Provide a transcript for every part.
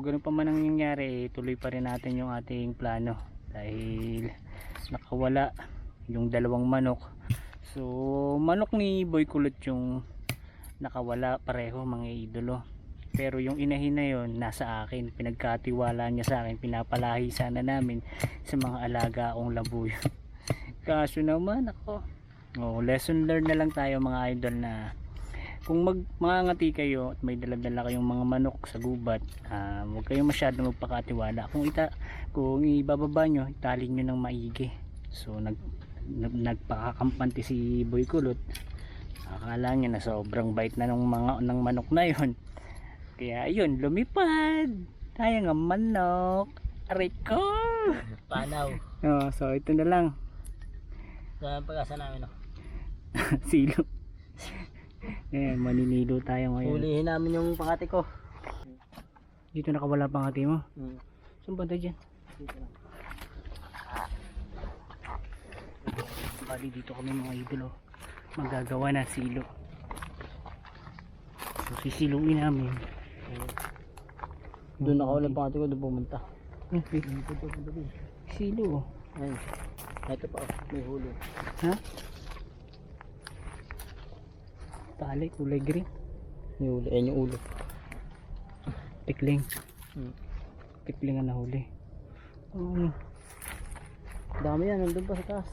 ganun pa man ang nangyari, tuloy pa rin natin yung ating plano dahil nakawala yung dalawang manok. So, manok ni Boy Kulot yung nakawala pareho mga idolo. Pero yung inahin na yon nasa akin. Pinagkatiwala niya sa akin. Pinapalahi sana namin sa mga alaga akong labuyo. Kaso naman ako. Oh, lesson learned na lang tayo mga idol na kung mag mangangati kayo at may daladala kayong mga manok sa gubat, ah, huwag kayong masyadong magpakatiwala. Kung ita kung ibababa nyo, itali nyo ng maigi. So nag, nag nagpakakampante si Boy Kulot. Akala niya na sobrang bait na ng mga ng manok na yon. Kaya yun, lumipad. Tayo nga manok. Ko. Panaw. Oh, so ito na lang. Sa pag-asa namin, no? Silo. Ayan, maninilo tayo ngayon. Hulihin namin yung pangati ko. Dito nakawala pang hati mo. Hmm. Saan banda dyan? Dito lang. Bali dito kami mga idolo. Magagawa na silo. So sisiluin namin. Doon ako ulit pangati ko, doon pumunta. Wait. Silo. oh. Ayun. Ito pa, oh. may huli. Ha? Tali, kulay green. May huli. Ayun yung ulo. Tikling. Hmm. Tikling ang nahuli. Um, Dami yan, nandun pa sa taas.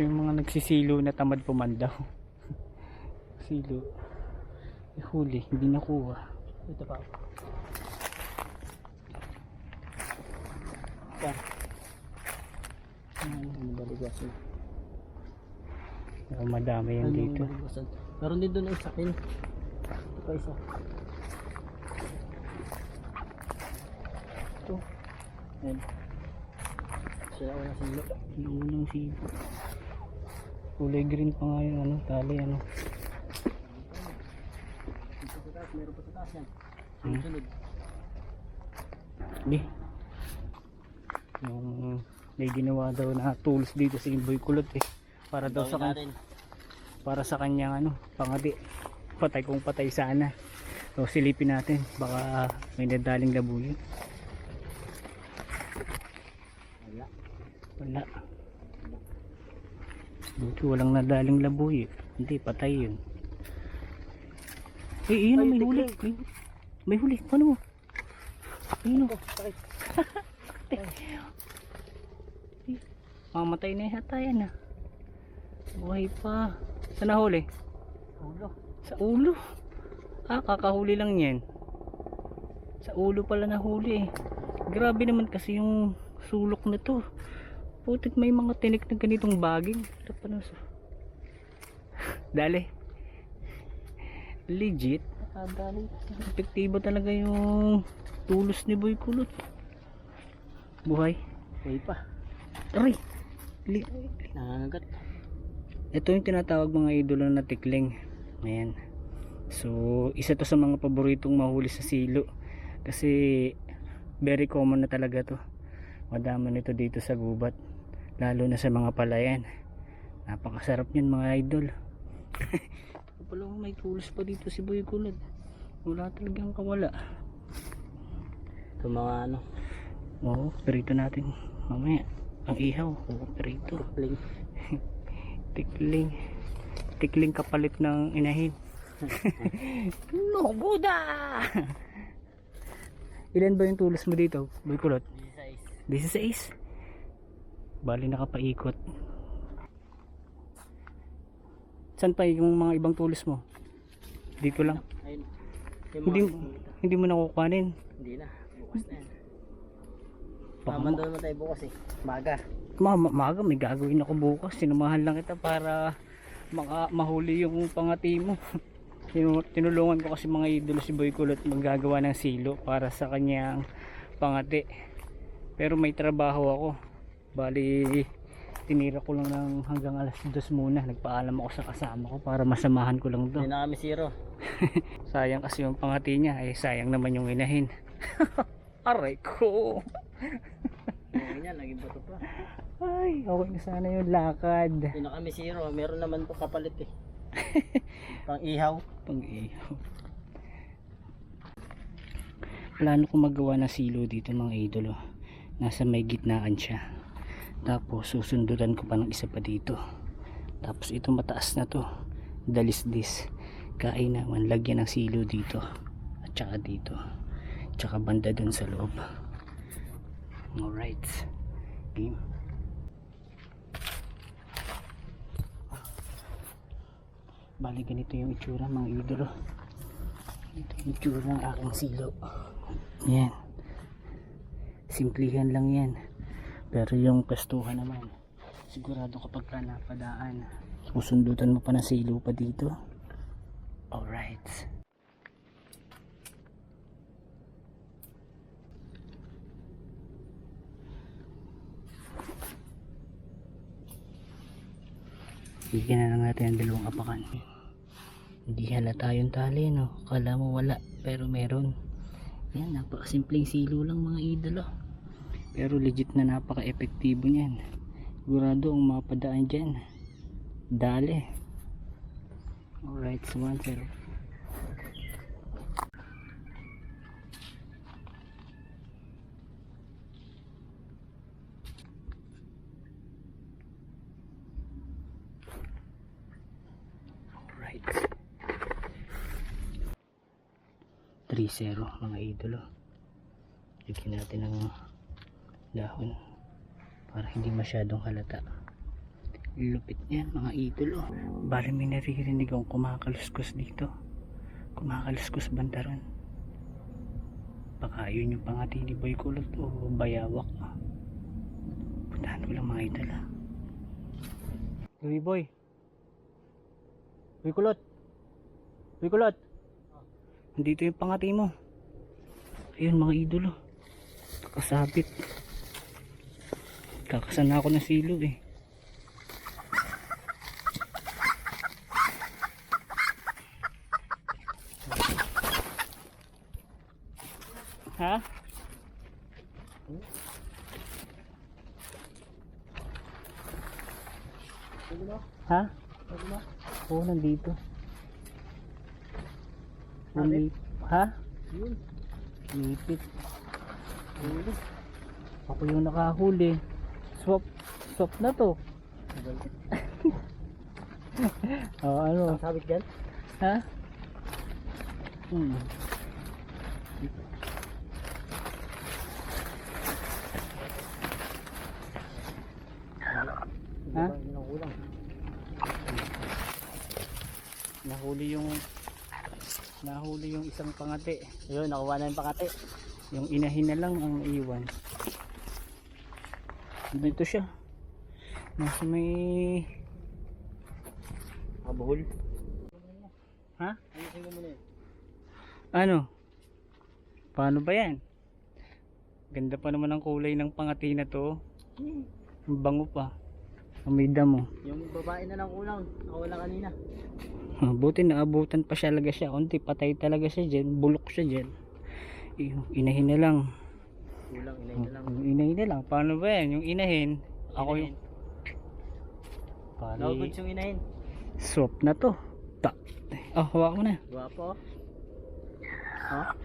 yung mga nagsisilo na tamad pumandaw. Silo. Eh, huli, hindi nakuha. Ito pa. Yan. Ano baligwasan? Mukhang madami yan dito. Meron din doon isa kin. Ito pa isa. Ito. Yan. Sila ko na silo. Yung unang silo. Kulay green pa nga yung ano, tali ano. Dito sa taas, meron pa sa taas yan. Hmm. Sunod. Di. Yung may ginawa daw na tools dito sa Imboy Kulot eh. Para daw sa kan natin. para sa kanyang ano, pangati. Patay kung patay sana. So silipin natin, baka may nadaling labuyo. Wala. Wala. Buti walang nadaling labuyo. Hindi, patay yun. Eh, yun Ay, may huli. May, may huli. Paano mo? Ayun o. Sakit. Mamatay na yata yan ah. Buhay pa. Saan nahuli? Ulo. Sa ulo. Ah, kakahuli lang yan. Sa ulo pala nahuli eh. Grabe naman kasi yung sulok na to. Putik may mga tinik na ganitong baging. Pa sa- Dali. Legit. Ah, dali. Epektibo talaga yung tulos ni Boy Kulot. Buhay. May pa. Aray. Nangangagat. Ito yung tinatawag mga idolo na tikling. Ayan. So, isa to sa mga paboritong mahuli sa silo. Kasi, very common na talaga to. Madama nito dito sa gubat. Lalo na sa mga palayan. Napakasarap niyan mga idol. Pala may tulos pa dito si Boy Kulad. Wala talagang kawala. Ito mga ano. Oo, perito natin. Mamaya, ang ihaw. Oo, perito. Tikling. Tikling kapalit ng inahin. no, Buddha! Ilan ba yung tulos mo dito? Boy kulot? 16. Bali nakapaikot. Saan pa yung mga ibang tulos mo? Dito lang. Ayun. Hindi, hindi mo nakukuhanin. Hindi na. Bukas na yan. Baka Mamanda naman tayo bukas eh. Maga. Ma ma- maga may gagawin ako bukas. Sinumahan lang kita para maka mahuli yung pangati mo. Tinu- Tinulungan ko kasi mga idolo si Boy Kulot maggagawa ng silo para sa kanyang pangati. Pero may trabaho ako. Bali tinira ko lang ng hanggang alas 2 muna. Nagpaalam ako sa kasama ko para masamahan ko lang to. Hindi na kami zero. Sayang kasi yung pangati niya. Eh sayang naman yung inahin. Aray ko. Yan, naging bato pa. Ay, okay na sana yung lakad. Hindi na kami zero. Meron naman to kapalit eh. Pang ihaw. pang ihaw plano ko magawa ng silo dito mga idolo nasa may gitnaan siya tapos susundutan ko pa ng isa pa dito tapos ito mataas na to dalisdis kain naman lagyan ng silo dito at saka dito tsaka banda dun sa loob alright. Game. Bali ganito yung itsura mga idolo. Ito yung itsura ng aking silo. Yan. Simplihan lang yan. Pero yung pestuhan naman sigurado kapag ka napadaan susundutan mo pa ng silo pa dito. Alright bigyan na lang natin ang dalawang apakan. Hindi halata yung tali no? Kala mo wala pero meron. Yan napakasimpleng silo lang mga idolo pero legit na napaka epektibo niyan. Sigurado ang mapadaan dyan. Dali. Alright so one zero alright 3-0 mga idolo. Lagyan natin ng dahon para hindi masyadong halata. Lupit niyan mga idolo. Bali may naririnig akong kumakaluskus dito. Kumakaluskus banda ron. Baka yun yung pangati ni Boy Kulot o bayawak. Puntahan ko lang mga idol ah Louie Boy. Boy Kulot. Boy Kulot Nandito yung pangati mo. Ayun mga idolo. Kakasabit. Kakasana ako ng silo eh. Ha? Ha? Oo, nandito. Nandito. Ha? Yun. Lipit. Ako yung nakahuli. Swap. Swap na to. Oo, ano? Sabit dyan? Ha? Hmm. Ha? Ang kulang. Nahuli yung nahuli yung isang pangati. Ayun, nakuha na yung pakate. Yung inahin na lang ang iwan. Dito siya. Nasa may Kabuhol. Ha? Ano? Paano ba yan? Ganda pa naman ang kulay ng pangati na to. Ang bango pa. Ang damo. Yung babae na lang kulang. Nakawala kanina. Ah, Buti naabutan pa siya talaga siya. Unti patay talaga siya dyan. Bulok siya dyan. Inahin na lang. Kulang, inayin na lang. Yung inahin na lang. Paano ba yan? Yung inahin. Ako yung... No Pali, goods yung inahin. swap na to. Ta. Oh, hawak mo na. Gwapo. Ha?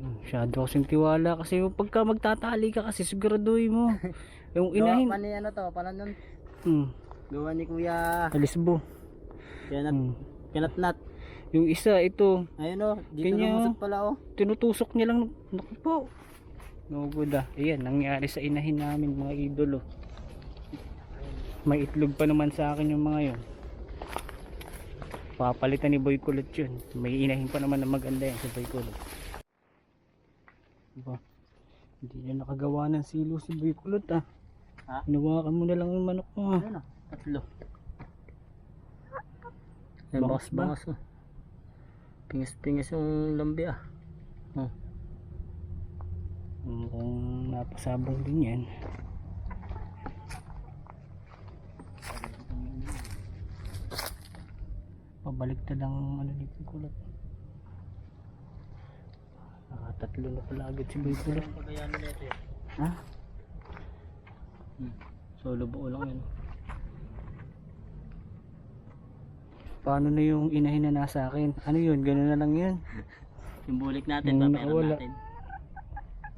Masyado kasing tiwala kasi yung pagka magtatali ka kasi siguraduhin mo. yung inahin. Gawa pa ni ano to, paano nun? Hmm. Gawa ni Kuya Alisbo. Kinat, Hmm. Kinatnat. Yung isa, ito, Ayun oh, dito Kanya- lumusot pala oh. tinutusok niya lang. Naku po. No good ah. Ayan, nangyari sa inahin namin mga idolo. May itlog pa naman sa akin yung mga yon. Papalitan ni Boy Kulot yun. May inahin pa naman na maganda yan sa Boy Kulot. Diba? Hindi na nakagawa ng silo si Boy Kulot ah. Ha? Hinawakan mo na lang yung manok mo ah. Ayun oh, tatlo. Bangas ba? bangas oh. Pingis-pingis yung lambi ah. Mukhang napasabong din yan. Pabalik na lang ang ano Boy Kulot. Ah, tatlo na pala agad si Boy Kulot. Eh. Ha? Hmm. Solo buo lang yun. Paano na yung inahin na nasa akin? Ano yun? Ganun na lang yun. Yung bulik natin, Yung paperan natin.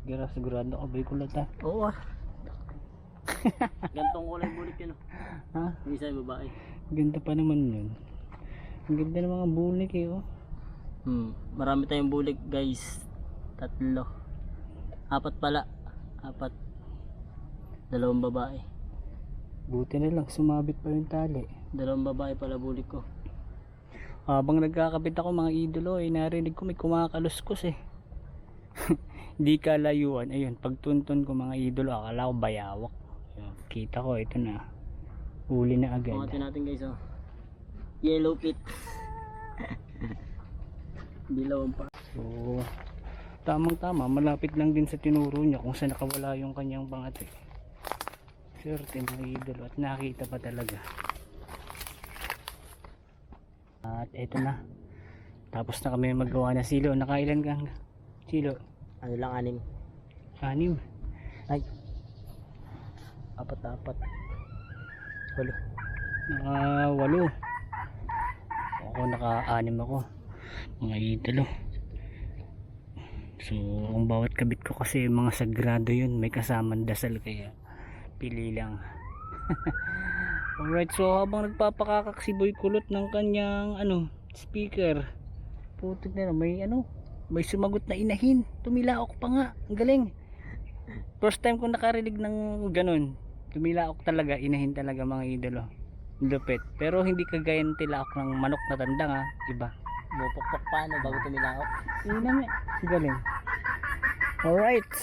Gira sigurado ka boy kulot ha. Oo ah. Gantong kulay bulik yun. oh. Ha? Yung isa yung babae. Ganda pa naman yun. Ang ganda ng mga bulik eh oh. Hmm. Marami tayong bulik guys. Tatlo. Apat pala. Apat. Dalawang babae. Buti na lang sumabit pa yung tali. Dalawang babae pala bulik ko. Habang nagkakabit ako mga idolo eh, narinig ko may kumakaluskos eh. Hindi kalayuan. Ayun, pagtuntun ko mga idolo, akala ko bayawak. Ayun, kita ko, ito na. Huli na agad. Pangatin natin guys oh. Yellow pit. Dilawan pa. So, tamang tama, malapit lang din sa tinuro niya kung saan nakawala yung kanyang pangati. Swerte mga idolo at nakita pa talaga. At eto na. Tapos na kami magawa na silo. Nakailan ka? Silo? Ano lang anim? Anim. Ay. Apat-apat. Walo. Naka walo. Ako naka-anim ako. Mga idolo. So, ang bawat kabit ko kasi mga sagrado yun. May kasamang dasal kaya pili lang. Alright, so habang nagpapakakak si Boy Kulot ng kanyang ano, speaker. Putik na may ano, may sumagot na inahin. Tumilaok pa nga. Ang galing. First time ko nakarinig ng ganun. Tumilaok talaga, inahin talaga mga idolo. Lupit. Pero hindi kagaya ng tilaok ng manok na tanda nga. Iba. Bupukpok paano bago tumilaok? Yun na nga. Galing. Alright.